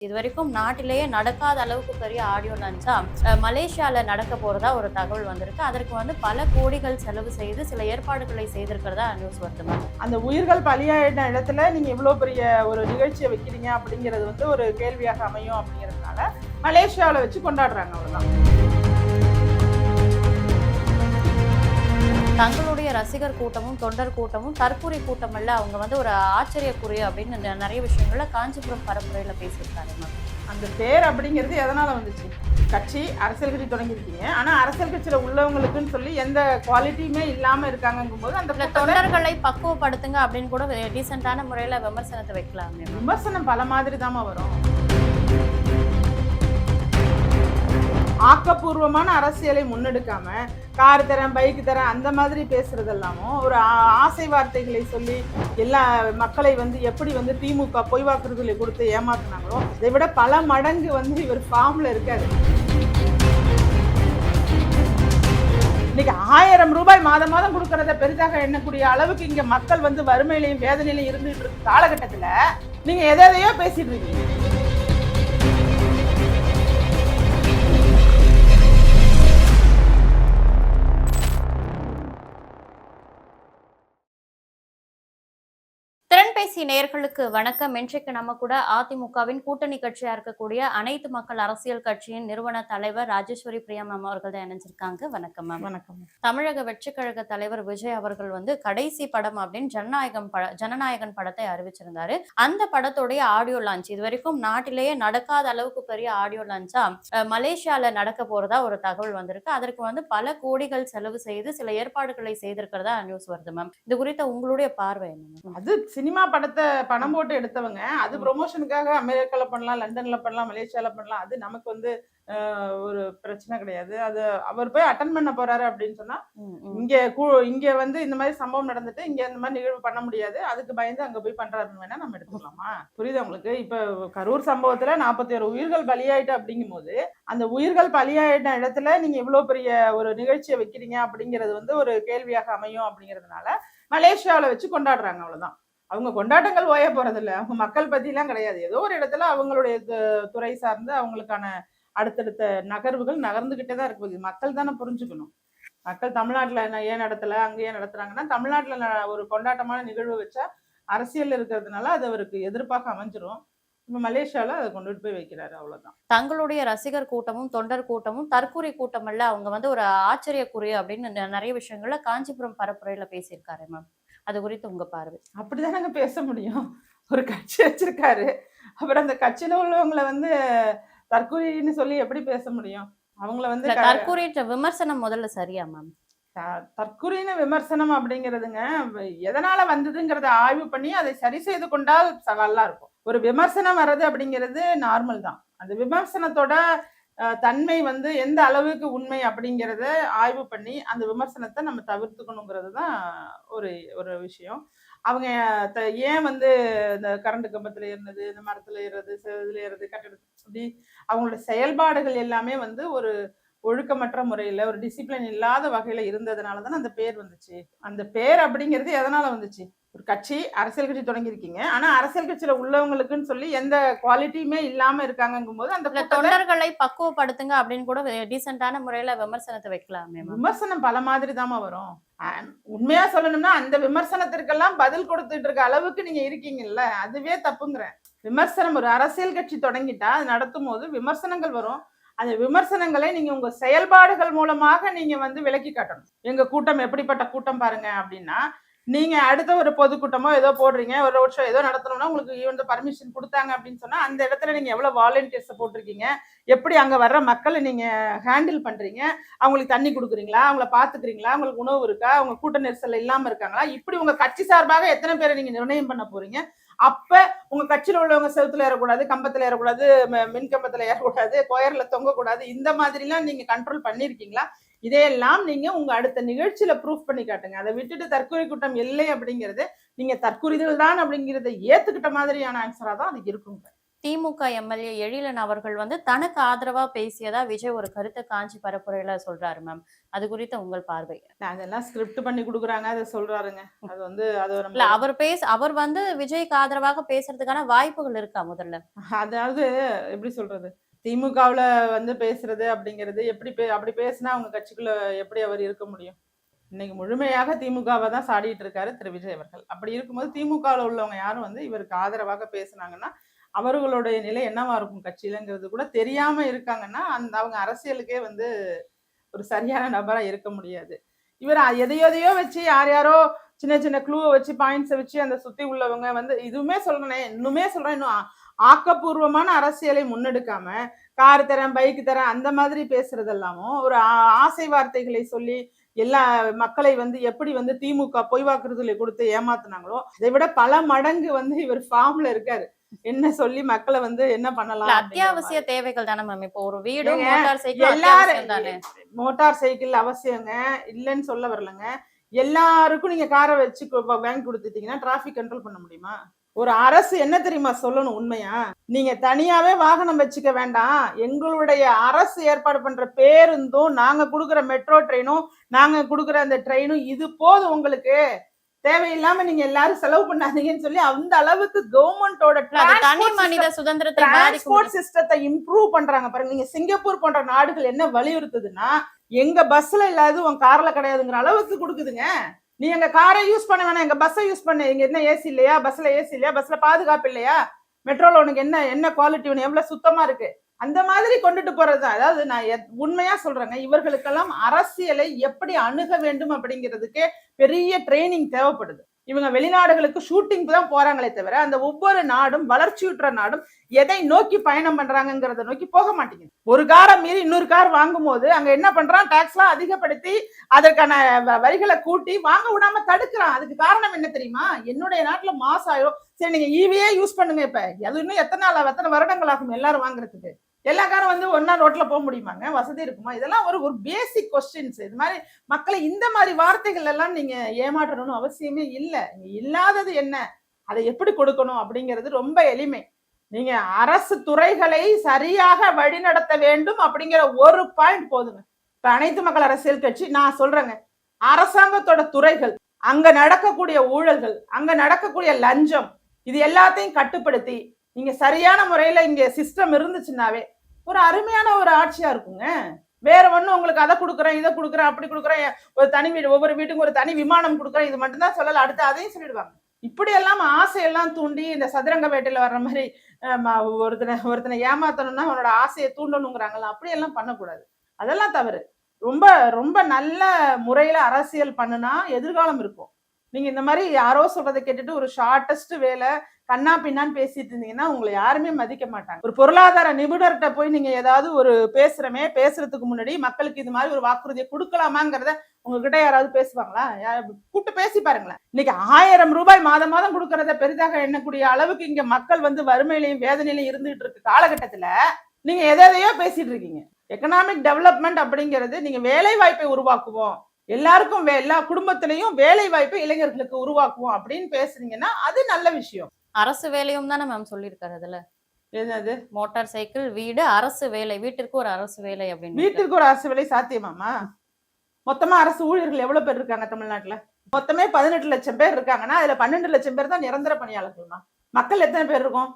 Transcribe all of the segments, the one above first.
இது வரைக்கும் நாட்டிலேயே நடக்காத அளவுக்கு பெரிய ஆடியோ லான்ச்சா மலேசியால நடக்க போறதா ஒரு தகவல் வந்திருக்கு. அதற்கு வந்து பல கோடிகள் செலவு செய்து சில ஏற்பாடுகளை செய்திருக்கிறதா நியூஸ் வருது அந்த உயிர்கள் பலியாயிட்ட இடத்துல நீங்க இவ்வளவு பெரிய ஒரு நிகழ்ச்சியை வைக்கிறீங்க அப்படிங்கிறது வந்து ஒரு கேள்வியாக அமையும் அப்படிங்கிறதுனால மலேசியாவில் வச்சு கொண்டாடுறாங்க அவ்வளவுதான் தங்களுடைய ரசிகர் கூட்டமும் தொண்டர் கூட்டமும் தற்கூரி கூட்டம் அவங்க வந்து ஒரு ஆச்சரியக்குரிய அப்படின்னு நிறைய விஷயங்கள்ல காஞ்சிபுரம் பரப்புரையில பேசியிருக்காரு மேம். அந்த பேர் அப்படிங்கிறது எதனால வந்துச்சு? கட்சி அரசியல் கட்சி தொடங்கியிருக்கீங்க. ஆனா அரசியல் கட்சியில உள்ளவங்களுக்குன்னு சொல்லி எந்த குவாலிட்டியுமே இல்லாம இருக்காங்கங்கும் போது அந்த தொண்டர்களை பக்குவப்படுத்துங்க அப்படின்னு கூட டீசென்டான முறையில விமர்சனத்தை வைக்கலாமே. விமர்சனம் பல மாதிரி தாம்மா வரும். ஆக்கப்பூர்வமான அரசியலை முன்னெடுக்காம கார் தரேன் பைக் தரேன் அந்த மாதிரி பேசுறதெல்லாமும் ஒரு ஆ- ஆசை வார்த்தைகளை சொல்லி எல்லா மக்களை வந்து எப்படி வந்து திமுக பொய் வாக்குறுதிகளை கொடுத்து ஏமாத்தினாங்களோ இதை விட பல மடங்கு வந்து இவர் ஃபார்ம்ல இருக்காரு. இன்னைக்கு ஆயிரம் ரூபாய் மாதம் மாதம் கொடுக்கறத பெரிதாக எண்ணக்கூடிய அளவுக்கு இங்க மக்கள் வந்து வறுமையிலையும் வேதனையிலையும் இருந்துட்டு இருக்க காலகட்டத்தில் நீங்க எதை எதையோ பேசிட்டு இருக்கீங்க. திறன்பேசி நேயர்களுக்கு வணக்கம். இன்றைக்கு நம்ம கூட அதிமுகவின் கூட்டணி கட்சியா இருக்கக்கூடிய அனைத்து மக்கள் அரசியல் கட்சியின் நிறுவன தலைவர் ராஜேஸ்வரி பிரியா மேம் அவர்கள் தான் இணைஞ்சிருக்காங்க. வணக்கம் மேம். வணக்கம் தமிழக வெற்றி கழக தலைவர் விஜய் அவர்கள் வந்து கடைசி படம் அப்படின்னு ஜனநாயகம் பட ஜனநாயகன் படத்தை அறிவிச்சிருந்தாரு. அந்த படத்துடைய ஆடியோ லான்ச் இது வரைக்கும் நாட்டிலேயே நடக்காத அளவுக்கு பெரிய ஆடியோ லான்ச்சா மலேசியால நடக்க போறதா ஒரு தகவல் வந்திருக்கு. அதற்கு வந்து பல கோடிகள் செலவு செய்து சில ஏற்பாடுகளை செய்திருக்கிறதா நியூஸ் வருது மேம். இது குறித்த உங்களுடைய பார்வை என்ன அது சினிமா படத்தை பணம் போட்டு எடுத்தவங்க அது ப்ரொமோஷனுக்காக அமெரிக்கால பண்ணலாம் லண்டன்ல பண்ணலாம் மலேசியால பண்ணலாம் அது நமக்கு வந்து ஒரு பிரச்சனை கிடையாது. அது அவர் போய் அட்டன் பண்ண போறாரு அப்படின்னு சொன்னா. இங்க கூ- இங்க வந்து இந்த மாதிரி சம்பவம் நடந்துட்டு இங்க இந்த மாதிரி நிகழ்வு பண்ண முடியாது. அதுக்கு பயந்து அங்க போய் பண்றாருன்னு வேணா நம்ம எடுத்துக்கலாமா? புரியுதா உங்களுக்கு? இப்ப கரூர் சம்பவத்துல நாற்பத்தி ஒரு உயிர்கள் பலியாயிட்டு அப்படிங்கும் போது அந்த உயிர்கள் பலியாயிட்ட இடத்துல நீங்க இவ்வளவு பெரிய ஒரு நிகழ்ச்சியை வைக்கிறீங்க அப்படிங்கிறது வந்து ஒரு கேள்வியாக அமையும் அப்படிங்கிறதுனால மலேசியாவில் வச்சு கொண்டாடுறாங்க அவ்வளவுதான். அவங்க கொண்டாட்டங்கள் ஓய போறதில்ல. அவங்க மக்கள் பத்திலாம் கிடையாது. ஏதோ ஒரு இடத்துல அவங்களுடைய துறை சார்ந்து அவங்களுக்கான அடுத்தடுத்த நகர்வுகள் நகர்ந்துகிட்டே தான் இருக்கு. மக்கள் தானே புரிஞ்சுக்கணும். மக்கள் தமிழ்நாட்டில் என்ன ஏன் நடத்தல அங்கே ஏன் நடத்துறாங்கன்னா தமிழ்நாட்டில் ந- ஒரு கொண்டாட்டமான நிகழ்வு வச்சா அரசியல் இருக்கிறதுனால அது அவருக்கு எதிர்ப்பாக அமைஞ்சிரும். இப்ப மலேசியால அதை கொண்டுட்டு போய் வைக்கிறாரு அவ்வளோதான் தங்களுடைய ரசிகர் கூட்டமும் தொண்டர் கூட்டமும் தற்கூரி கூட்டம் அல்ல அவங்க வந்து ஒரு ஆச்சரியக்குறி அப்படின்னு நிறைய விஷயங்கள்ல காஞ்சிபுரம் பரப்புரையில பேசியிருக்காரு மேம் அது குறித்து உங்க பார்வை. அப்படிதானங்க பேச முடியும். ஒரு கட்சி வச்சிருக்காரு. அப்புறம் அந்த கட்சியில உள்ளவங்களை வந்து தற்கொலைன்னு சொல்லி எப்படி பேச முடியும்? அவங்கள வந்து தற்கூரி விமர்சனம் முதல்ல சரியா மேம் த- தற்குறின விமர்சனம் அப்படிங்கிறதுங்க எதனால வந்ததுங்கிறத ஆய்வு பண்ணி அதை சரி செய்து கொண்டால் சவாலா இருக்கும். ஒரு விமர்சனம் வர்றது அப்படிங்கிறது நார்மல் தான். அந்த விமர்சனத்தோட தன்மை வந்து எந்த அளவுக்கு உண்மை அப்படிங்கிறத ஆய்வு பண்ணி அந்த விமர்சனத்தை நம்ம தவிர்த்துக்கணுங்கிறது தான் ஒரு ஒரு விஷயம். அவங்க த- ஏன் வந்து இந்த கரண்ட் கம்பத்தில் ஏறினது இந்த மரத்தில் ஏறுறது இதில் ஏறுறது கட்டடத்து சொல்லி அவங்களோட செயல்பாடுகள் எல்லாமே வந்து ஒரு ஒழுக்கமற்ற முறையில் ஒரு டிசிப்ளின் இல்லாத வகையில் இருந்ததுனால தான் அந்த பேர் வந்துச்சு. அந்த பேர் அப்படிங்கிறது எதனால் வந்துச்சு? ஒரு கட்சி அரசியல் கட்சி தொடங்கியிருக்கீங்க. ஆனா அரசியல் கட்சியில உள்ளவங்களுக்குன்னு சொல்லி எந்த குவாலிட்டியுமே இல்லாம இருக்காங்கங்கும் போது அந்த தொண்டர்களை பக்குவப்படுத்துங்க அப்படின்னு கூட டீசென்டான முறையில விமர்சனத்தை வைக்கலாமே விமர்சனம் பல மாதிரி தாம்மா வரும். உண்மையா சொல்லணும்னா அந்த விமர்சனத்திற்கெல்லாம் பதில் கொடுத்துட்டு இருக்க அளவுக்கு நீங்க இருக்கீங்கல்ல அதுவே தப்புங்கிறேன். விமர்சனம் ஒரு அரசியல் கட்சி தொடங்கிட்டா அது நடத்தும் போது விமர்சனங்கள் வரும். அந்த விமர்சனங்களை நீங்க உங்க செயல்பாடுகள் மூலமாக நீங்க வந்து விலக்கி காட்டணும். எங்க கூட்டம் எப்படிப்பட்ட கூட்டம் பாருங்க அப்படின்னா நீங்க அடுத்த ஒரு பொதுக்கூட்டமோ ஏதோ போடுறீங்க ஒரு ரோட் ஷோ ஏதோ நடத்தணும்னா உங்களுக்கு வந்து பர்மிஷன் கொடுத்தாங்க அப்படின்னு சொன்னா அந்த இடத்துல நீங்க எவ்வளவு வாலண்டியர்ஸை போட்டிருக்கீங்க? எப்படி அங்க வர்ற மக்களை நீங்க ஹேண்டில் பண்றீங்க? அவங்களுக்கு தண்ணி கொடுக்குறீங்களா? அவங்கள பாத்துக்கிறீங்களா? அவங்களுக்கு உணவு இருக்கா? அவங்க கூட்ட நெரிசல் இல்லாம இருக்காங்களா? இப்படி உங்க கட்சி சார்பாக எத்தனை பேரை நீங்க நிர்ணயம் பண்ண போறீங்க? அப்ப உங்க கட்சியில உள்ளவங்க செவத்துல ஏறக்கூடாது கம்பத்துல ஏறக்கூடாது மின் கம்பத்துல ஏறக்கூடாது கோயர்ல தொங்கக்கூடாது இந்த மாதிரிலாம் நீங்க கண்ட்ரோல் பண்ணிருக்கீங்களா இதையெல்லாம் நீங்க உங்க அடுத்த நிகழ்ச்சியில ப்ரூஃப் பண்ணி காட்டுங்க. அதை விட்டுட்டு தற்கொலை கூட்டம் இல்லை அப்படிங்கிறது நீங்க தற்குறிதல் தான் அப்படிங்கிறத ஏத்துக்கிட்ட மாதிரியான ஆன்சரா தான் அது இருக்குங்க திமுக எம்எல்ஏ எழிலன் அவர்கள் வந்து தனக்கு ஆதரவா பேசியதா விஜய் ஒரு கருத்தை காஞ்சி பரப்புரையில சொல்றாரு மேம் அது குறித்த உங்கள் பார்வை. அதெல்லாம் ஸ்கிரிப்ட் பண்ணி கொடுக்குறாங்க அதை சொல்றாருங்க. அது வந்து அது இல்ல அவர் பேச அவர் வந்து விஜய்க்கு ஆதரவாக பேசுறதுக்கான வாய்ப்புகள் இருக்கா முதல்ல? அதாவது எப்படி சொல்றது? திமுகவுல வந்து பேசுறது அப்படிங்கிறது எப்படி பே அப்படி பேசினா அவங்க கட்சிக்குள்ள எப்படி அவர் இருக்க முடியும்? இன்னைக்கு முழுமையாக திமுகவை தான் சாடிட்டு இருக்காரு திரு விஜய் அவர்கள். அப்படி இருக்கும்போது திமுகவில் உள்ளவங்க யாரும் வந்து இவருக்கு ஆதரவாக பேசுனாங்கன்னா அவர்களுடைய நிலை என்னவா இருக்கும்? கட்சியிலங்கிறது கூட தெரியாம இருக்காங்கன்னா அந்த அவங்க அரசியலுக்கே வந்து ஒரு சரியான நபரா இருக்க முடியாது. இவர் எதையோ எதையோ வச்சு யார் யாரோ சின்ன சின்ன க்ளூவை வச்சு பாயிண்ட்ஸை வச்சு அந்த சுத்தி உள்ளவங்க வந்து இதுவுமே சொல்றேனே இன்னுமே சொல்றேன் இன்னும் ஆக்கப்பூர்வமான அரசியலை முன்னெடுக்காம கார் தரேன் பைக் தரேன் அந்த மாதிரி பேசுறது எல்லாமும் ஒரு ஆசை வார்த்தைகளை சொல்லி எல்லா மக்களை வந்து எப்படி வந்து திமுக பொய் வாக்குறுதிகளை கொடுத்து ஏமாத்துனாங்களோ அதை விட பல மடங்கு வந்து இவர் ஃபார்ம்ல இருக்காரு. என்ன சொல்லி மக்களை வந்து என்ன பண்ணலாம் அத்தியாவசிய தேவைகள் தானே மேம் இப்போ ஒரு வீடு ஏங்க, மோட்டார் சைக்கிள் எல்லாரும் மோட்டார் சைக்கிள் அவசியங்க இல்லைன்னு சொல்ல வரலங்க. எல்லாருக்கும் நீங்க காரை வச்சு பேங்க் கொடுத்துட்டீங்கன்னா டிராஃபிக் கண்ட்ரோல் பண்ண முடியுமா? ஒரு அரசு என்ன தெரியுமா சொல்லணும் உண்மையா? நீங்க தனியாவே வாகனம் வச்சுக்க வேண்டாம். எங்களுடைய அரசு ஏற்பாடு பண்ற பேருந்தும் நாங்க கொடுக்குற மெட்ரோ ட்ரெயினும் நாங்க கொடுக்குற அந்த ட்ரெயினும் இது போதும் உங்களுக்கு. தேவையில்லாம நீங்க எல்லாரும் செலவு பண்ணாதீங்கன்னு சொல்லி அந்த அளவுக்கு கவர்மெண்டோட சுதந்திரத்தை டிரான்ஸ்போர்ட் சிஸ்டத்தை இம்ப்ரூவ் பண்றாங்க. பாருங்க நீங்க சிங்கப்பூர் போன்ற நாடுகள் என்ன வலியுறுத்துதுன்னா எங்க பஸ்ல இல்லாத உன் கார்ல கிடையாதுங்கிற அளவுக்கு கொடுக்குதுங்க. நீ எங்க காரை யூஸ் பண்ண வேணாம் எங்க பஸ்ஸை யூஸ் பண்ண. இங்க என்ன ஏசி இல்லையா? பஸ்ல ஏசி இல்லையா? பஸ்ல பாதுகாப்பு இல்லையா? மெட்ரோல உனக்கு என்ன என்ன குவாலிட்டி உனக்கு எவ்வளவு சுத்தமா இருக்கு? அந்த மாதிரி கொண்டுட்டு போறது தான். அதாவது நான் எத்- உண்மையா சொல்றேங்க இவர்களுக்கெல்லாம் அரசியலை எப்படி அணுக வேண்டும் அப்படிங்கிறதுக்கே பெரிய ட்ரைனிங் தேவைப்படுது. இவங்க வெளிநாடுகளுக்கு ஷூட்டிங் தான் போறாங்களே தவிர அந்த ஒவ்வொரு நாடும் வளர்ச்சியுற்ற நாடும் எதை நோக்கி பயணம் பண்றாங்கிறத நோக்கி போக மாட்டேங்குது. ஒரு காரை மீறி இன்னொரு கார் வாங்கும் போது அங்க என்ன பண்றான்? டாக்ஸ்லாம் அதிகப்படுத்தி அதற்கான வ- வரிகளை கூட்டி வாங்க விடாம தடுக்கிறான். அதுக்கு காரணம் என்ன தெரியுமா? என்னுடைய நாட்டுல மாசாயோ ஆயிரும். சரி நீங்க ஈவியே யூஸ் பண்ணுங்க இப்ப. அது இன்னும் எத்தனை நாள் எத்தனை வருடங்கள் ஆகும் எல்லாரும் வாங்குறதுக்கு? எல்லா காரும் வந்து ஒன்னா ரோட்ல போக முடியுமாங்க? வசதி இருக்குமா? இதெல்லாம் ஒரு ஒரு பேசிக் கொஸ்டின்ஸ் இது மாதிரி மக்களை இந்த மாதிரி வார்த்தைகள் எல்லாம் நீங்க ஏமாற்றணும்னு அவசியமே இல்லை. இல்லாதது என்ன? அதை எப்படி கொடுக்கணும் அப்படிங்கிறது ரொம்ப எளிமை. நீங்க அரசு துறைகளை சரியாக வழிநடத்த வேண்டும் அப்படிங்கிற ஒரு பாயிண்ட் போதுங்க. இப்ப அனைத்து மக்கள் அரசியல் கட்சி நான் சொல்றேங்க. அரசாங்கத்தோட துறைகள் அங்க நடக்கக்கூடிய ஊழல்கள் அங்க நடக்கக்கூடிய லஞ்சம் இது எல்லாத்தையும் கட்டுப்படுத்தி நீங்க சரியான முறையில இங்க சிஸ்டம் இருந்துச்சுன்னாவே ஒரு அருமையான ஒரு ஆட்சியா இருக்குங்க. வேற ஒன்றும் உங்களுக்கு அதை கொடுக்குறேன் இதை கொடுக்குறேன் அப்படி கொடுக்குறேன் ஒரு தனி வீடு ஒவ்வொரு வீட்டுக்கும் ஒரு தனி விமானம் கொடுக்குறேன் இது மட்டும்தான் சொல்லல அடுத்து அதையும் சொல்லிடுவாங்க. இப்படி எல்லாம் ஆசையெல்லாம் தூண்டி இந்த சதுரங்க வேட்டையில வர்ற மாதிரி ஒருத்தனை ஒருத்தனை ஏமாத்தணும்னா அவனோட ஆசையை தூண்டணுங்கிறாங்கல்ல அப்படி எல்லாம் பண்ணக்கூடாது. அதெல்லாம் தவறு. ரொம்ப ரொம்ப நல்ல முறையில அரசியல் பண்ணுனா எதிர்காலம் இருக்கும். நீங்க இந்த மாதிரி யாரோ சொல்றதை கேட்டுட்டு ஒரு ஷார்ட்டஸ்ட் வேலை கண்ணா பின்னான்னு பேசிட்டு இருந்தீங்கன்னா உங்களை யாருமே மதிக்க மாட்டாங்க. ஒரு பொருளாதார நிபுணர்கிட்ட போய் நீங்க ஏதாவது ஒரு பேசுறமே பேசுறதுக்கு முன்னாடி மக்களுக்கு இது மாதிரி ஒரு வாக்குறுதியை கொடுக்கலாமாங்கிறத உங்ககிட்ட யாராவது பேசுவாங்களா? யா- கூப்பிட்டு பேசி பாருங்களேன். இன்னைக்கு ஆயிரம் ரூபாய் மாதம் மாதம் கொடுக்கறத பெரிதாக எண்ணக்கூடிய அளவுக்கு இங்க மக்கள் வந்து வறுமையிலையும் வேதனையிலையும் இருந்துகிட்டு இருக்கு காலகட்டத்துல நீங்க எதையோ பேசிட்டு இருக்கீங்க. எக்கனாமிக் டெவலப்மெண்ட் அப்படிங்கிறது நீங்க வேலை வாய்ப்பை உருவாக்குவோம். எல்லாருக்கும் வே- எல்லா குடும்பத்திலையும் வேலை வாய்ப்பை இளைஞர்களுக்கு உருவாக்குவோம் அப்படின்னு பேசுறீங்கன்னா அது நல்ல விஷயம். அரசு வேலையும் தானே மேம் சொல்லியிருக்காரு அதுல. என்னது? மோட்டார் சைக்கிள் வீடு அரசு வேலை. வீட்டிற்கு ஒரு அரசு வேலை அப்படின்னு வீட்டிற்கு ஒரு அரசு வேலை சாத்தியமாமா மொத்தமா அரசு ஊழியர்கள் எவ்வளவு பேர் இருக்காங்க தமிழ்நாட்டுல? மொத்தமே பதினெட்டு லட்சம் பேர் இருக்காங்கன்னா அதுல பன்னெண்டு லட்சம் பேர் தான் நிரந்தர பணியாளர்கள்மா மக்கள் எத்தனை பேர் இருக்கும்?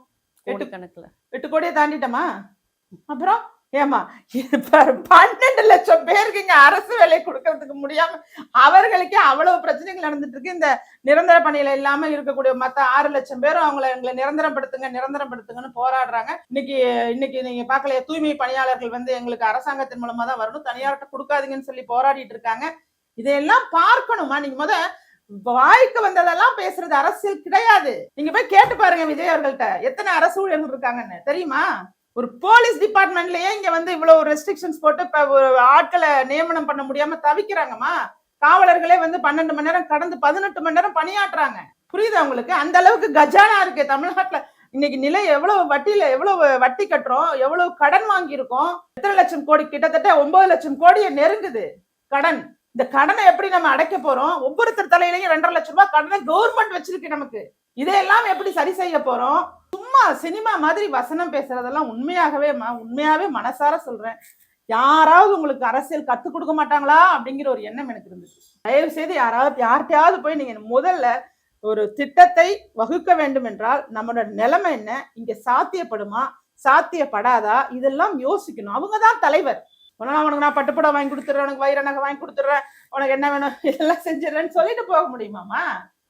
எட்டு கணக்குல எட்டு கோடியை தாண்டிட்டோமா? அப்புறம்? ஏமா பன்னெண்டு லட்சம் பேருக்கு இங்க அரசு வேலை கொடுக்கறதுக்கு முடியாம அவர்களுக்கே அவ்வளவு பிரச்சனைகள் நடந்துட்டு இருக்கு. இந்த நிரந்தர பணியில இல்லாம இருக்கக்கூடிய மத்த ஆறு லட்சம் பேரும் அவங்கள எங்களை நிரந்தரப்படுத்துங்க நிரந்தரப்படுத்துங்கன்னு போராடுறாங்க. இன்னைக்கு இன்னைக்கு நீங்க பாக்கலையே தூய்மை பணியாளர்கள் வந்து எங்களுக்கு அரசாங்கத்தின் மூலமா தான் வரணும். தனியார்கிட்ட கொடுக்காதீங்கன்னு சொல்லி போராடிட்டு இருக்காங்க. இதையெல்லாம் பார்க்கணுமா? நீங்க முத வாய்க்கு வந்ததெல்லாம் பேசுறது அரசியல் கிடையாது. நீங்க போய் கேட்டு பாருங்க விஜய் அவர்கள்ட்ட. எத்தனை அரசு ஊழியர்கள் இருக்காங்கன்னு தெரியுமா? ஒரு போலீஸ் டிபார்ட்மெண்ட்லயே இங்க வந்து இவ்வளவு ரெஸ்ட்ரிக்ஷன்ஸ் போட்டு இப்போ ஆட்களை நியமனம் பண்ண முடியாம தவிக்கிறாங்கம்மா. காவலர்களே வந்து பன்னெண்டு மணி நேரம் கடந்து பதினெட்டு மணி நேரம் பணியாற்றுறாங்க. புரியுதா உங்களுக்கு? அந்த அளவுக்கு கஜானா இருக்கு தமிழ்நாட்டுல. இன்னைக்கு நிலை எவ்வளவு வட்டியில எவ்வளவு வட்டி கட்டுறோம்? எவ்வளவு கடன் வாங்கியிருக்கோம்? எத்தனை லட்சம் கோடி? கிட்டத்தட்ட ஒன்பது லட்சம் கோடியை நெருங்குது கடன். இந்த கடனை எப்படி நம்ம அடைக்க போறோம்? ஒவ்வொருத்தர் தலையிலையும் ரெண்டரை லட்சம் ரூபாய் கடனை கவர்மெண்ட் வச்சிருக்கு நமக்கு. இதையெல்லாம் எப்படி சரி செய்ய போறோம்? சும்மா சினிமா மாதிரி வசனம் பேசுறதெல்லாம் உண்மையாகவே உண்மையாவே மனசார சொல்றேன். யாராவது உங்களுக்கு அரசியல் கத்துக் கொடுக்க மாட்டாங்களா அப்படிங்கிற ஒரு எண்ணம் எனக்கு இருந்துச்சு. தயவு செய்து யாராவது யார்கிட்டயாவது போய் நீங்க முதல்ல ஒரு திட்டத்தை வகுக்க வேண்டும் என்றால் நம்மளோட நிலைமை என்ன? இங்க சாத்தியப்படுமா? சாத்தியப்படாதா? இதெல்லாம் யோசிக்கணும். அவங்க தான் தலைவர். உடனே உனக்கு நான் பட்டுப்படம் வாங்கி கொடுத்துட்றேன் உனக்கு வயிறு நகை வாங்கி கொடுத்துட்றேன் உனக்கு என்ன வேணும்? இதெல்லாம் செஞ்சிடறேன்னு சொல்லிட்டு போக முடியுமாமா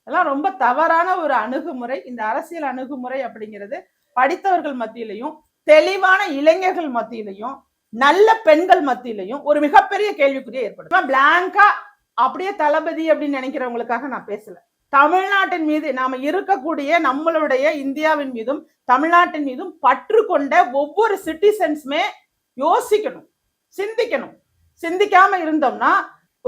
இதெல்லாம் ரொம்ப தவறான ஒரு அணுகுமுறை. இந்த அரசியல் அணுகுமுறை அப்படிங்கிறது படித்தவர்கள் மத்தியிலையும் தெளிவான இளைஞர்கள் மத்தியிலையும் நல்ல பெண்கள் மத்தியிலையும் ஒரு மிகப்பெரிய கேள்விக்குறியை ஏற்படும் பிளாங்கா அப்படியே தளபதி அப்படின்னு நினைக்கிறவங்களுக்காக நான் பேசல. தமிழ்நாட்டின் மீது நாம இருக்கக்கூடிய நம்மளுடைய இந்தியாவின் மீதும் தமிழ்நாட்டின் மீதும் பற்று கொண்ட ஒவ்வொரு சிட்டிசன்ஸுமே யோசிக்கணும் சிந்திக்கணும். சிந்திக்காம இருந்தோம்னா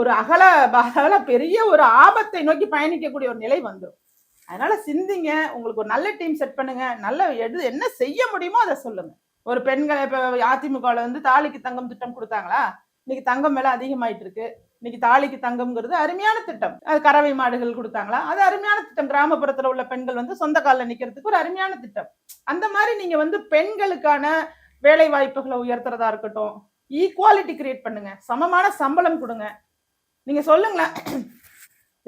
ஒரு அகல அகல பெரிய ஒரு ஆபத்தை நோக்கி பயணிக்கக்கூடிய ஒரு நிலை வந்துடும் அதனால சிந்திங்க உங்களுக்கு ஒரு நல்ல டீம் செட் பண்ணுங்க நல்ல எது என்ன செய்ய முடியுமோ அதை சொல்லுங்க. ஒரு பெண்கள் இப்போ அதிமுகவில் வந்து தாலிக்கு தங்கம் திட்டம் கொடுத்தாங்களா? இன்னைக்கு தங்கம் விலை அதிகமாயிட்டு இருக்கு இன்னைக்கு தாலிக்கு தங்கம்ங்கிறது அருமையான திட்டம். அது கறவை மாடுகள் கொடுத்தாங்களா? அது அருமையான திட்டம். கிராமப்புறத்தில் உள்ள பெண்கள் வந்து சொந்த காலில் நிற்கிறதுக்கு ஒரு அருமையான திட்டம். அந்த மாதிரி நீங்க வந்து பெண்களுக்கான வேலை வாய்ப்புகளை உயர்த்துறதா இருக்கட்டும் ஈக்குவாலிட்டி கிரியேட் பண்ணுங்க. சமமான சம்பளம் கொடுங்க. நீங்க சொல்லுங்களேன்.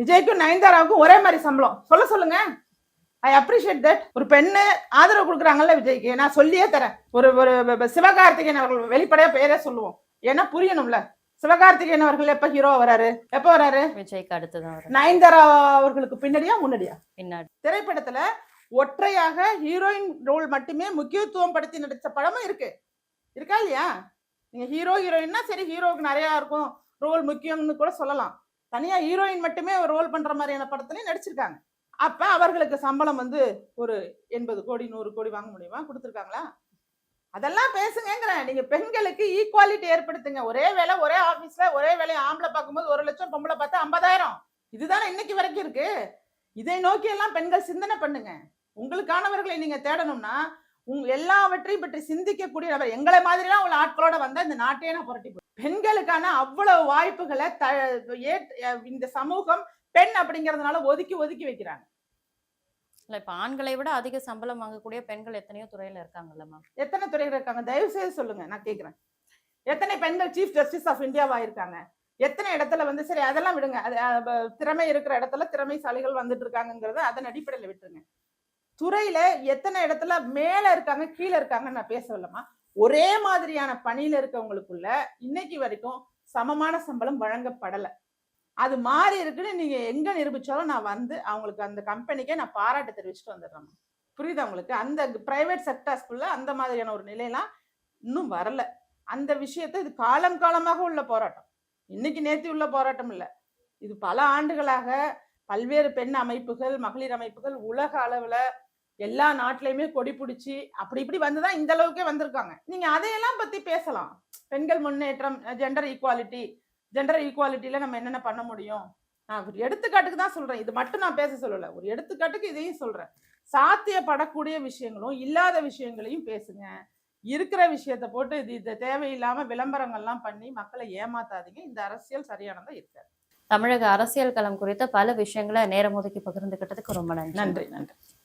விஜய்க்கும் நயன்தாராவுக்கும் ஒரே மாதிரி சம்பளம். சொல்ல சொல்லுங்க. ஐ அப்ரிஷியேட் தட் ஒரு பெண்ணு ஆதரவு கொடுக்குறாங்கல்ல விஜய்க்கு. நான் சொல்லியே தரேன். ஒரு ஒரு சிவகார்த்திகேயன் அவர்கள் வெளிப்படையா பேரே சொல்லுவோம். ஏன்னா புரியணும்ல. சிவகார்த்திகேயன் அவர்கள் எப்ப ஹீரோ வராரு? எப்ப வராரு? விஜய்க்கு அடுத்துதான் நயன்தாரா அவர்களுக்கு பின்னாடியா முன்னாடியா? பின்னாடி. திரைப்படத்துல ஒற்றையாக ஹீரோயின் ரோல் மட்டுமே முக்கியத்துவம் படுத்தி நடிச்ச படமும் இருக்கு. இருக்கா இல்லையா? நீங்க ஹீரோ ஹீரோயின்னா சரி ஹீரோவுக்கு நிறைய இருக்கும். ரோல் முக்கியம்னு கூட சொல்லலாம். தனியாக ஹீரோயின் மட்டுமே ஒரு ரோல் பண்ணுற மாதிரியான படத்துலையும் நடிச்சிருக்காங்க. அப்போ அவர்களுக்கு சம்பளம் வந்து ஒரு எண்பது கோடி நூறு கோடி வாங்க முடியுமா? கொடுத்துருக்காங்களா? அதெல்லாம் பேசுங்கிறேன் நீங்க பெண்களுக்கு ஈக்குவாலிட்டி ஏற்படுத்துங்க. ஒரே வேலை ஒரே ஆபீஸ்ல ஒரே வேலையை ஆம்பளை பார்க்கும்போது ஒரு லட்சம் பொம்பளை பார்த்தா ஐம்பதாயிரம். இதுதானே இன்னைக்கு வரைக்கும் இருக்கு. இதை நோக்கி எல்லாம் பெண்கள் சிந்தனை பண்ணுங்க. உங்களுக்கானவர்களை நீங்க தேடணும்னா உங்க எல்லாவற்றையும் பற்றி சிந்திக்கக்கூடிய நபர் எங்களை மாதிரிலாம் உள்ள ஆட்களோட வந்தா இந்த நாட்டையே நான் புரட்டி பெண்களுக்கான அவ்வளவு வாய்ப்புகளை த இந்த சமூகம் பெண் அப்படிங்கறதுனால ஒதுக்கி ஒதுக்கி வைக்கிறாங்க. இல்ல இப்ப ஆண்களை விட அதிக சம்பளம் வாங்கக்கூடிய பெண்கள் எத்தனையோ துறையில இருக்காங்கல்ல மேம் எத்தனை துறைகள் இருக்காங்க? தயவு செய்து சொல்லுங்க நான் கேக்குறேன். எத்தனை பெண்கள் சீஃப் ஜஸ்டிஸ் ஆஃப் இந்தியாவா இருக்காங்க எத்தனை இடத்துல வந்து சரி அதெல்லாம் விடுங்க. அது திறமை இருக்கிற இடத்துல திறமைசாலிகள் வந்துட்டு இருக்காங்கங்கிறத அதன் அடிப்படையில் விட்டுருங்க. துறையில எத்தனை இடத்துல மேல இருக்காங்க கீழே இருக்காங்கன்னு நான் பேச வரலமா ஒரே மாதிரியான பணியில இருக்கவங்களுக்குள்ள இன்னைக்கு வரைக்கும் சமமான சம்பளம் வழங்கப்படல. அது மாறி இருக்குன்னு நீங்க எங்க நிரூபிச்சாலும் நான் வந்து அவங்களுக்கு அந்த கம்பெனிக்கே நான் பாராட்டு தெரிவிச்சுட்டு வந்துடுறேன் புரியுதா உங்களுக்கு? அந்த பிரைவேட் செக்டர்ஸ்குள்ள அந்த மாதிரியான ஒரு நிலையெல்லாம் இன்னும் வரல. அந்த விஷயத்தை இது காலம் காலமாக உள்ள போராட்டம். இன்னைக்கு நேத்தி உள்ள போராட்டம் இல்ல. இது பல ஆண்டுகளாக பல்வேறு பெண் அமைப்புகள் மகளிர் அமைப்புகள் உலக அளவுல எல்லா நாட்டிலையுமே கொடி பிடிச்சி அப்படி இப்படி வந்துதான் இந்த அளவுக்கே வந்திருக்காங்க. நீங்க அதையெல்லாம் பத்தி பேசலாம். பெண்கள் முன்னேற்றம் ஜெண்டர் ஈக்குவாலிட்டி ஜெண்டர் ஈக்குவாலிட்டியில நம்ம என்னென்ன பண்ண முடியும்? நான் ஒரு எடுத்துக்காட்டுக்கு தான் சொல்றேன். இது மட்டும் நான் பேச சொல்லல. ஒரு எடுத்துக்காட்டுக்கு இதையும் சொல்றேன். சாத்தியப்படக்கூடிய விஷயங்களும் இல்லாத விஷயங்களையும் பேசுங்க. இருக்கிற விஷயத்த போட்டு இது இது தேவையில்லாம விளம்பரங்கள்லாம் பண்ணி மக்களை ஏமாத்தாதீங்க. இந்த அரசியல் சரியானதா இருக்காது. தமிழக அரசியல் களம் குறித்த பல விஷயங்களை நேரம் ஒதுக்கி பகிர்ந்துகிட்டதுக்கு ரொம்ப நன்றி. நன்றி நன்றி.